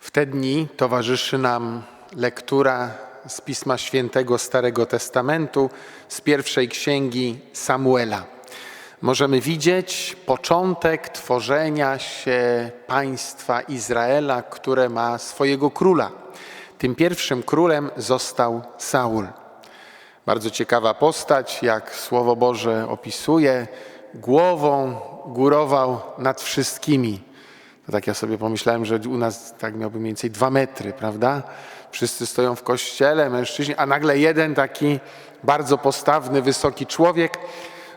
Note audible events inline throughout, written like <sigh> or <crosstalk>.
W te dni towarzyszy nam lektura z Pisma Świętego Starego Testamentu, z pierwszej księgi Samuela. Możemy widzieć początek tworzenia się państwa Izraela, które ma swojego króla. Tym pierwszym królem został Saul. Bardzo ciekawa postać, jak Słowo Boże opisuje, głową górował nad wszystkimi. To tak ja sobie pomyślałem, że u nas tak miałby mniej więcej dwa metry, prawda? Wszyscy stoją w kościele, mężczyźni, a nagle jeden taki bardzo postawny, wysoki człowiek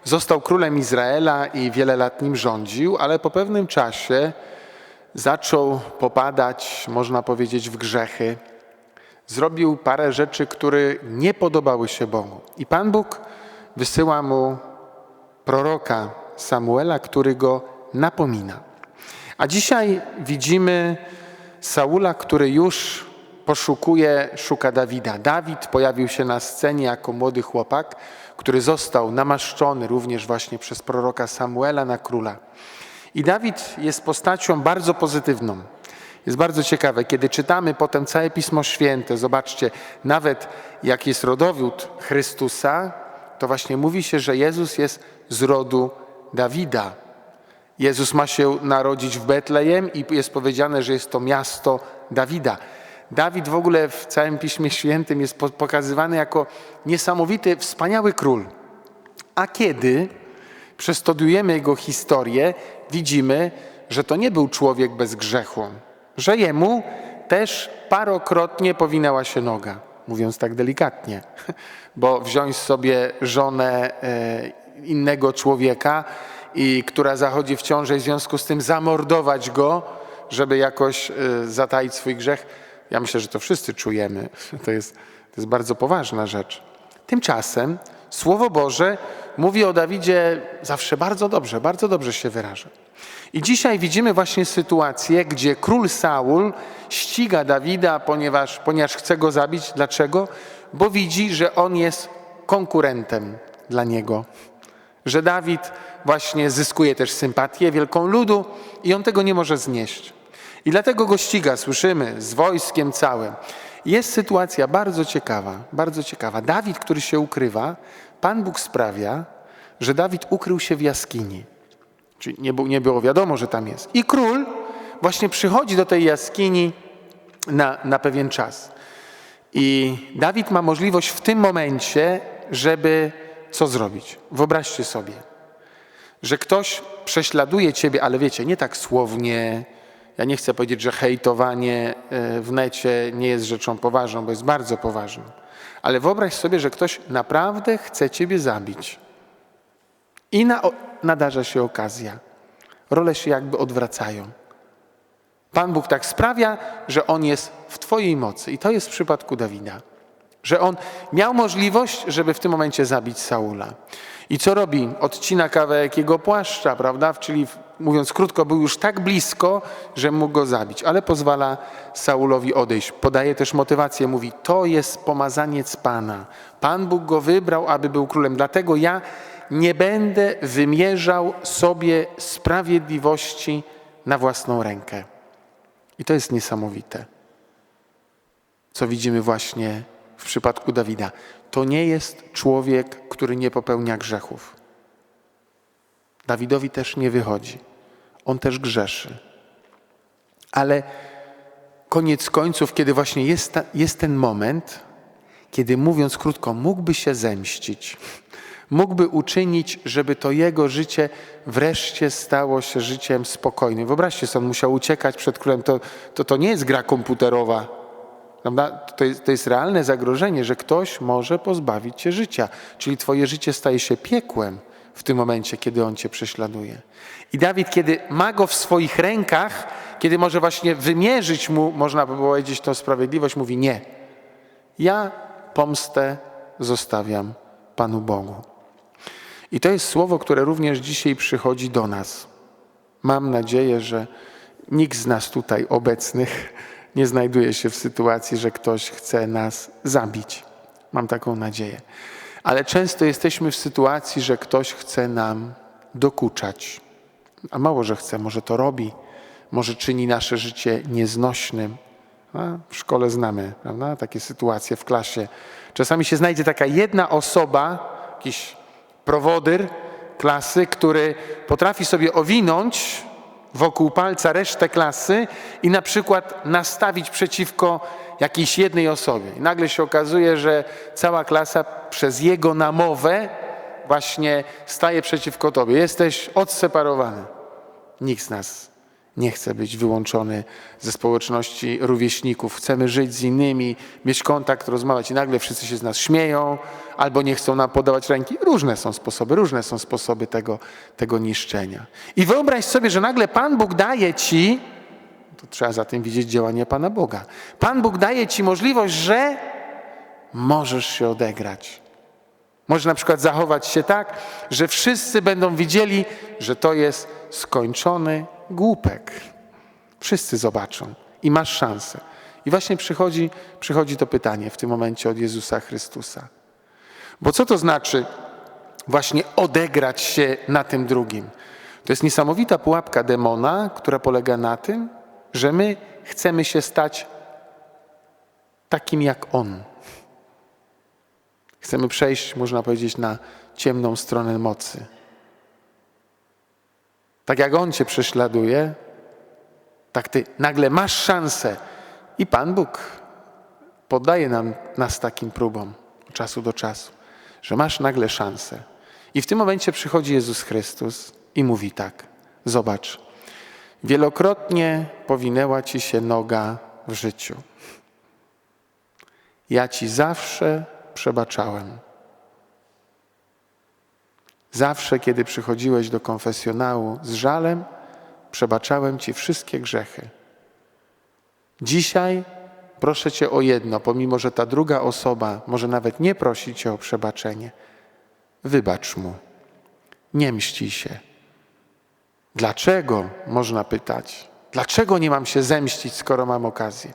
został królem Izraela i wiele lat nim rządził, ale po pewnym czasie zaczął popadać, można powiedzieć, w grzechy. Zrobił parę rzeczy, które nie podobały się Bogu. I Pan Bóg wysyła mu proroka Samuela, który go napomina. A dzisiaj widzimy Saula, który już poszukuje, szuka Dawida. Dawid pojawił się na scenie jako młody chłopak, który został namaszczony również właśnie przez proroka Samuela na króla. I Dawid jest postacią bardzo pozytywną. Jest bardzo ciekawe, kiedy czytamy potem całe Pismo Święte, zobaczcie, nawet jak jest rodowód Chrystusa, to właśnie mówi się, że Jezus jest z rodu Dawida. Jezus ma się narodzić w Betlejem i jest powiedziane, że jest to miasto Dawida. Dawid w ogóle w całym Piśmie Świętym jest pokazywany jako niesamowity, wspaniały król. A kiedy przestudujemy jego historię, widzimy, że to nie był człowiek bez grzechu, że jemu też parokrotnie powinęła się noga, mówiąc tak delikatnie, <laughs> bo wziąć sobie żonę e, innego człowieka, i która zachodzi w ciążę i w związku z tym zamordować go, żeby jakoś e, zataić swój grzech. Ja myślę, że to wszyscy czujemy. To jest, to jest bardzo poważna rzecz. Tymczasem Słowo Boże mówi o Dawidzie zawsze bardzo dobrze, bardzo dobrze się wyraża. I dzisiaj widzimy właśnie sytuację, gdzie król Saul ściga Dawida, ponieważ, ponieważ chce go zabić. Dlaczego? Bo widzi, że on jest konkurentem dla niego. Że Dawid właśnie zyskuje też sympatię wielką ludu i on tego nie może znieść. I dlatego go ściga, słyszymy, z wojskiem całym. Jest sytuacja bardzo ciekawa, bardzo ciekawa. Dawid, który się ukrywa, Pan Bóg sprawia, że Dawid ukrył się w jaskini. Czyli nie, było, nie było wiadomo, że tam jest. I król właśnie przychodzi do tej jaskini na, na pewien czas. I Dawid ma możliwość w tym momencie, żeby co zrobić. Wyobraźcie sobie, że ktoś prześladuje ciebie, ale wiecie, nie tak słownie. Ja nie chcę powiedzieć, że hejtowanie e, w necie nie jest rzeczą poważną, bo jest bardzo poważną. Ale wyobraź sobie, że ktoś naprawdę chce ciebie zabić. I na, nadarza się okazja. Role się jakby odwracają. Pan Bóg tak sprawia, że on jest w Twojej mocy. I to jest w przypadku Dawida. Że on miał możliwość, żeby w tym momencie zabić Saula. I co robi? Odcina kawałek jego płaszcza, prawda? Czyli mówiąc krótko, był już tak blisko, że mógł go zabić, ale pozwala Saulowi odejść. Podaje też motywację, mówi: To jest pomazaniec Pana. Pan Bóg go wybrał, aby był królem. Dlatego ja nie będę wymierzał sobie sprawiedliwości na własną rękę. I to jest niesamowite, co widzimy właśnie w przypadku Dawida. To nie jest człowiek, który nie popełnia grzechów. Dawidowi też nie wychodzi. On też grzeszy. Ale koniec końców, kiedy właśnie jest, ta, jest ten moment, kiedy mówiąc krótko, mógłby się zemścić, mógłby uczynić, żeby to jego życie wreszcie stało się życiem spokojnym. Wyobraźcie sobie, on musiał uciekać przed królem. To, to, to nie jest gra komputerowa. To, jest, to jest realne zagrożenie, że ktoś może pozbawić cię życia. Czyli twoje życie staje się piekłem w tym momencie, kiedy on cię prześladuje. I Dawid, kiedy ma go w swoich rękach, kiedy może właśnie wymierzyć mu, można by powiedzieć, tą sprawiedliwość, mówi nie. Ja pomstę zostawiam Panu Bogu. I to jest słowo, które również dzisiaj przychodzi do nas. Mam nadzieję, że Nikt z nas tutaj obecnych nie znajduje się w sytuacji, że ktoś chce nas zabić. Mam taką nadzieję. Ale często jesteśmy w sytuacji, że ktoś chce nam dokuczać. A mało, że chce, może to robi, może czyni nasze życie nieznośnym. W szkole znamy prawda? takie sytuacje w klasie. Czasami się znajdzie taka jedna osoba, jakiś prowodyr klasy, który potrafi sobie owinąć wokół palca resztę klasy i na przykład nastawić przeciwko jakiejś jednej osobie. I nagle się okazuje, że cała klasa przez jego namowę właśnie staje przeciwko tobie. Jesteś odseparowany. Nikt z nas nie chce być wyłączony ze społeczności rówieśników. Chcemy żyć z innymi, mieć kontakt, rozmawiać i nagle wszyscy się z nas śmieją albo nie chcą nam podawać ręki. Różne są sposoby, różne są sposoby tego, tego niszczenia. I wyobraź sobie, że nagle Pan Bóg daje ci, to trzeba za tym widzieć działanie Pana Boga. Pan Bóg daje ci możliwość, że możesz się odegrać. Możesz na przykład zachować się tak, że wszyscy będą widzieli, że to jest skończony głupek. Wszyscy zobaczą i masz szansę. I właśnie przychodzi, przychodzi to pytanie w tym momencie od Jezusa Chrystusa. Bo co to znaczy właśnie odegrać się na tym drugim? To jest niesamowita pułapka demona, która polega na tym, że my chcemy się stać takim jak on. Chcemy przejść, można powiedzieć, na ciemną stronę mocy. Tak jak On cię prześladuje, tak ty nagle masz szansę. I Pan Bóg podaje nam, nas takim próbom od czasu do czasu, że masz nagle szansę. I w tym momencie przychodzi Jezus Chrystus i mówi tak: Zobacz, wielokrotnie powinęła ci się noga w życiu. Ja ci zawsze przebaczałem. Zawsze, kiedy przychodziłeś do konfesjonału z żalem, przebaczałem Ci wszystkie grzechy. Dzisiaj proszę Cię o jedno, pomimo że ta druga osoba może nawet nie prosi Cię o przebaczenie. Wybacz mu. Nie mści się. Dlaczego, można pytać, dlaczego nie mam się zemścić, skoro mam okazję?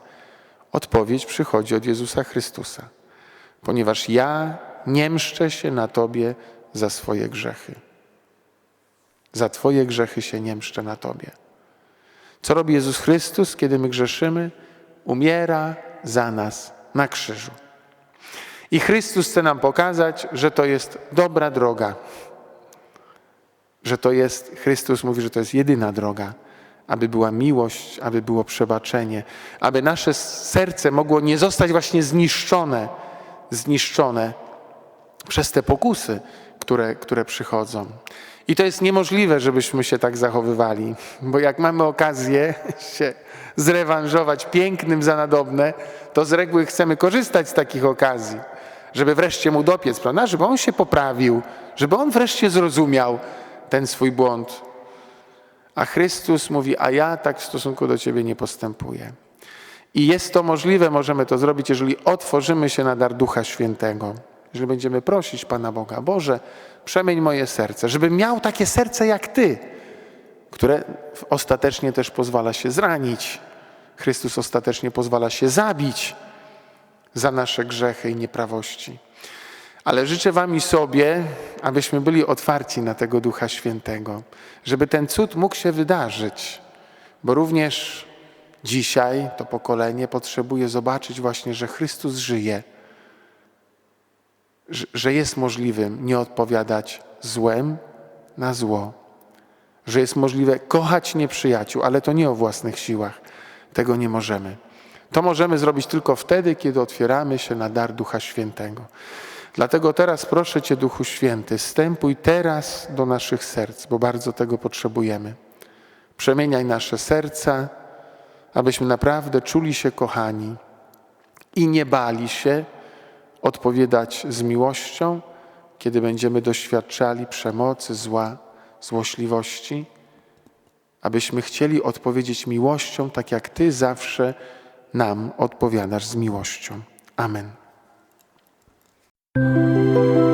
Odpowiedź przychodzi od Jezusa Chrystusa. Ponieważ ja nie mszczę się na Tobie za swoje grzechy. Za Twoje grzechy się nie mszczę na Tobie. Co robi Jezus Chrystus, kiedy my grzeszymy? Umiera za nas na krzyżu. I Chrystus chce nam pokazać, że to jest dobra droga. Że to jest, Chrystus mówi, że to jest jedyna droga, aby była miłość, aby było przebaczenie, aby nasze serce mogło nie zostać właśnie zniszczone, zniszczone przez te pokusy, które, które przychodzą. I to jest niemożliwe, żebyśmy się tak zachowywali, bo jak mamy okazję <laughs> się zrewanżować pięknym za nadobne, to z reguły chcemy korzystać z takich okazji, żeby wreszcie mu dopiec, prawda? Żeby on się poprawił, żeby on wreszcie zrozumiał ten swój błąd. A Chrystus mówi, a ja tak w stosunku do ciebie nie postępuję. I jest to możliwe, możemy to zrobić, jeżeli otworzymy się na dar Ducha Świętego. Jeżeli będziemy prosić Pana Boga, Boże, przemień moje serce, żebym miał takie serce jak Ty, które ostatecznie też pozwala się zranić. Chrystus ostatecznie pozwala się zabić za nasze grzechy i nieprawości. Ale życzę Wam i sobie, abyśmy byli otwarci na tego Ducha Świętego, żeby ten cud mógł się wydarzyć, bo również dzisiaj to pokolenie potrzebuje zobaczyć właśnie, że Chrystus żyje że jest możliwym nie odpowiadać złem na zło, że jest możliwe kochać nieprzyjaciół, ale to nie o własnych siłach. Tego nie możemy. To możemy zrobić tylko wtedy, kiedy otwieramy się na dar Ducha Świętego. Dlatego teraz proszę Cię, Duchu Święty, stępuj teraz do naszych serc, bo bardzo tego potrzebujemy. Przemieniaj nasze serca, abyśmy naprawdę czuli się kochani i nie bali się, odpowiadać z miłością, kiedy będziemy doświadczali przemocy, zła, złośliwości, abyśmy chcieli odpowiedzieć miłością, tak jak Ty zawsze nam odpowiadasz z miłością. Amen. Oh.